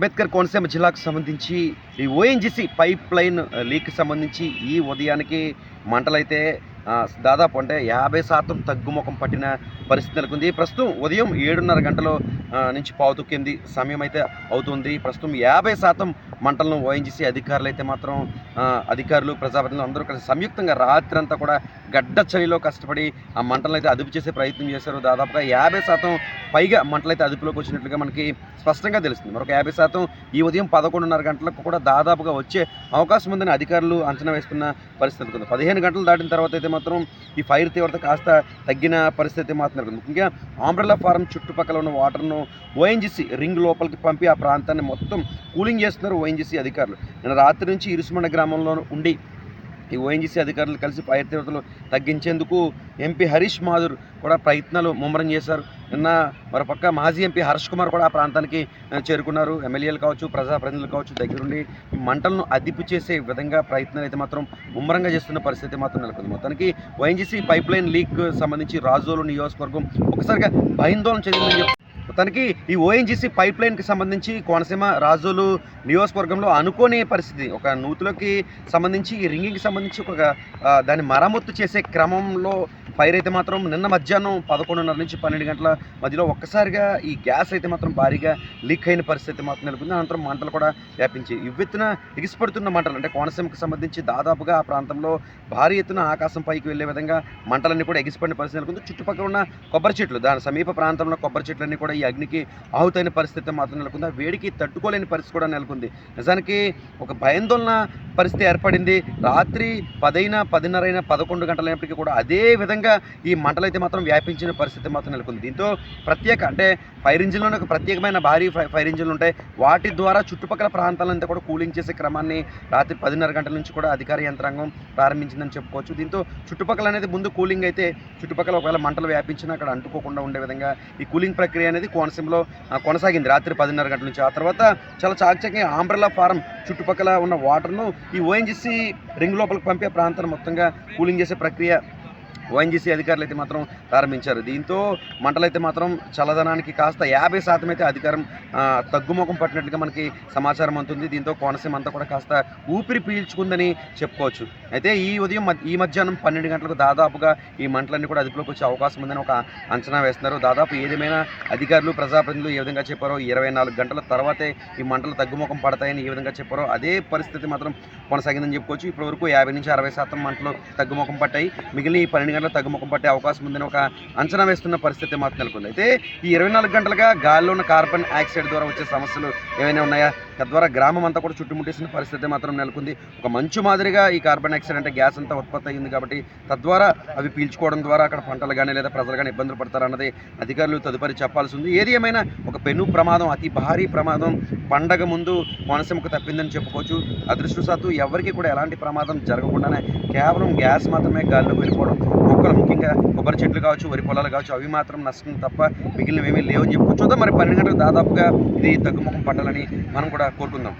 అంబేద్కర్ కోనసీమ జిల్లాకు సంబంధించి ఈ ఓఎన్జిసి పైప్ లైన్ లీక్ సంబంధించి ఈ ఉదయానికి మంటలైతే దాదాపు అంటే యాభై శాతం తగ్గుముఖం పట్టిన పరిస్థితి నెలకొంది. ప్రస్తుతం ఉదయం ఏడున్నర గంటల నుంచి పావుతుక్కింది సమయం అయితే అవుతుంది. ప్రస్తుతం యాభై శాతం మంటలను ఓఎన్జిసి అధికారులు అయితే మాత్రం అధికారులు ప్రజాప్రతినిధులు అందరూ కలిసి సంయుక్తంగా రాత్రంతా కూడా గడ్డ చలిలో కష్టపడి ఆ మంటలను అయితే అదుపు చేసే ప్రయత్నం చేశారు. దాదాపుగా యాభై శాతం పైగా మంటలు అయితే అదుపులోకి వచ్చినట్లుగా మనకి స్పష్టంగా తెలుస్తుంది. మరొక యాభై శాతం ఈ ఉదయం పదకొండున్నర గంటలకు కూడా దాదాపుగా వచ్చే అవకాశం ఉందని అధికారులు అంచనా వేస్తున్న పరిస్థితి ఉంది పదిహేను గంటలు దాటిన తర్వాత అయితే మాత్రం ఈ ఫైర్ తీవ్రత కాస్త తగ్గిన పరిస్థితి మాత్రం ముఖ్యంగా ఆంబ్రెల్లా ఫారం చుట్టుపక్కల ఉన్న వాటర్ను ఓఎన్జిసి రింగ్ లోపలికి పంపి ఆ ప్రాంతాన్ని మొత్తం కూలింగ్ చేస్తున్నారు. ఓఎన్జీసీ అధికారులు. నిన్న రాత్రి నుంచి ఇరుసుమండ గ్రామంలో ఉండి ఈ ఓఎన్జీసీ అధికారులు కలిసి ఫైర్ తీవ్రతలు తగ్గించేందుకు ఎంపీ హరీష్ మాధుర్ కూడా ప్రయత్నాలు ముమ్మరం చేశారు. నిన్న మరోపక్క మాజీ ఎంపీ హర్ష్ కుమార్ కూడా ఆ ప్రాంతానికి చేరుకున్నారు. ఎమ్మెల్యేలు కావచ్చు ప్రజాప్రతినిధులు కావచ్చు దగ్గరుండి ఈ మంటలను అదిపు చేసే విధంగా ప్రయత్నాలు అయితే మాత్రం ముమ్మరంగా చేస్తున్న పరిస్థితి మాత్రం నెలకొంది. మొత్తానికి ఓఎన్జీసీ పైప్ లైన్ లీక్ సంబంధించి రాజోలు నియోజకవర్గం ఒకసారిగా భయాందోళన చెందిందని చెప్పి మొత్తానికి ఈ ఓఎన్జీసీ పైప్ లైన్కి సంబంధించి కోనసీమ రాజోలు నియోజకవర్గంలో అనుకోని పరిస్థితి. ఒక నూతులకి సంబంధించి ఈ రింగింగ్కి సంబంధించి ఒక దాన్ని మరమ్మత్తు చేసే క్రమంలో ఫైర్ అయితే మాత్రం నిన్న మధ్యాహ్నం పదకొండున్నర నుంచి పన్నెండు గంటల మధ్యలో ఒక్కసారిగా ఈ గ్యాస్ అయితే మాత్రం భారీగా లీక్ అయిన పరిస్థితి మాత్రం నెలకొంది. అనంతరం మంటలు కూడా వ్యాపించి ఇవ్వెత్తున ఎగిసిపడుతున్న మంటలు అంటే కోనసీమకు సంబంధించి దాదాపుగా ఆ ప్రాంతంలో భారీ ఎత్తున ఆకాశం పైకి వెళ్ళే విధంగా మంటలన్నీ కూడా ఎగిసిపడిన పరిస్థితి నెలకొంది. చుట్టుపక్కల ఉన్న కొబ్బరి చెట్లు దాని సమీప ప్రాంతంలో కొబ్బరి చెట్లన్నీ కూడా ఈ అగ్నికి ఆహుతైన పరిస్థితి మాత్రం నెలకొంది. ఆ వేడికి తట్టుకోలేని పరిస్థితి కూడా నెలకొంది. నిజానికి ఒక భయాందోళన పరిస్థితి ఏర్పడింది. రాత్రి పదైన పదిన్నరైన పదకొండు గంటలైనప్పటికీ కూడా అదే విధంగా ఈ మంటలైతే మాత్రం వ్యాపించిన పరిస్థితి మాత్రం నెలకొంది. దీంతో ప్రత్యేక అంటే ఫైర్ ఇంజిన్లోనే ఒక ప్రత్యేకమైన భారీ ఫై- ఫైర్ ఇంజిన్లు ఉంటాయి. వాటి ద్వారా చుట్టుపక్కల ప్రాంతాలంతా కూడా కూలింగ్ చేసే క్రమాన్ని రాత్రి పదిన్నర గంటల నుంచి కూడా అధికార యంత్రాంగం ప్రారంభించిందని చెప్పుకోవచ్చు. దీంతో చుట్టుపక్కల అనేది ముందు కూలింగ్ అయితే చుట్టుపక్కల ఒకవేళ మంటలు వ్యాపించినా అక్కడ అంటుకోకుండా ఉండే విధంగా ఈ కూలింగ్ ప్రక్రియ అనేది కోనసీమలో కొనసాగింది రాత్రి పదిన్నర గంటల నుంచి. ఆ తర్వాత చాలా చాకచక్యంగా ఆంబ్రెలా ఫారం చుట్టుపక్కల ఉన్న వాటర్ను ఈ ఓఎన్జిసి రింగ్ లోపలికి పంపే ప్రాంతాన్ని మొత్తంగా కూలింగ్ చేసే ప్రక్రియ ఓఎన్జీసీ అధికారులు అయితే మాత్రం ప్రారంభించారు. దీంతో మంటలైతే మాత్రం చల్లదనానికి కాస్త యాభై శాతం అయితే అధికారం తగ్గుముఖం పట్టినట్లుగా మనకి సమాచారం అందుతుంది. దీంతో కోనసీమ అంతా కూడా కాస్త ఊపిరి పీల్చుకుందని చెప్పుకోవచ్చు. అయితే ఈ ఉదయం ఈ మధ్యాహ్నం పన్నెండు గంటలకు దాదాపుగా ఈ మంటలన్నీ కూడా అదుపులోకి వచ్చే అవకాశం ఉందని ఒక అంచనా వేస్తున్నారు. దాదాపు ఏదేమైనా అధికారులు ప్రజాప్రతినిధులు ఏ విధంగా చెప్పారో ఇరవై నాలుగు గంటల తర్వాతే ఈ మంటలు తగ్గుముఖం పడతాయని ఏ విధంగా చెప్పారో అదే పరిస్థితి మాత్రం కొనసాగిందని చెప్పుకోవచ్చు. ఇప్పటి వరకు యాభై నుంచి అరవై శాతం మంటలు తగ్గుముఖం పట్టాయి. మిగిలిన ఈ పన్నెండు గంటల తగ్గుముఖం పట్టే అవకాశం ఉందని ఒక అంచనా వేస్తున్న పరిస్థితి మాత్రం నెలకొంది. అయితే ఈ ఇరవై నాలుగు గంటలుగా గాలిలో ఉన్న కార్బన్ ఆక్సైడ్ ద్వారా వచ్చే సమస్యలు ఏమైనా ఉన్నాయా? తద్వారా గ్రామం అంతా కూడా చుట్టుముట్టేసిన పరిస్థితి మాత్రం నెలకొంది. ఒక మంచు మాదిరిగా ఈ కార్బన్ డైఆక్సైడ్ అంటే గ్యాస్ అంతా ఉత్పత్తి అయ్యింది కాబట్టి తద్వారా అవి పీల్చుకోవడం ద్వారా అక్కడ పంటలు కానీ లేదా ప్రజలు కానీ ఇబ్బందులు పడతారన్నది అధికారులు తదుపరి చెప్పాల్సి ఉంది. ఏది ఏమైనా ఒక పెను ప్రమాదం అతి భారీ ప్రమాదం పండగ ముందు కోనసీమకు తప్పిందని చెప్పుకోవచ్చు. అదృష్టవశాత్తు ఎవరికి కూడా ఎలాంటి ప్రమాదం జరగకుండానే కేవలం గ్యాస్ మాత్రమే గాల్లో వెళ్ళిపోవడం మొక్కలు ముఖ్యంగా కొబ్బరి చెట్లు కావచ్చు వరి పొలాలు కావచ్చు అవి మాత్రం నష్టం తప్ప మిగిలినవి ఏమీ లేవని చెప్పుకోవచ్చు. చూద్దాం మరి పన్నెండు గంటలు దాదాపుగా ఇది తగ్గుముఖం పట్టాలని మనం కూడా కోరుకుందాం.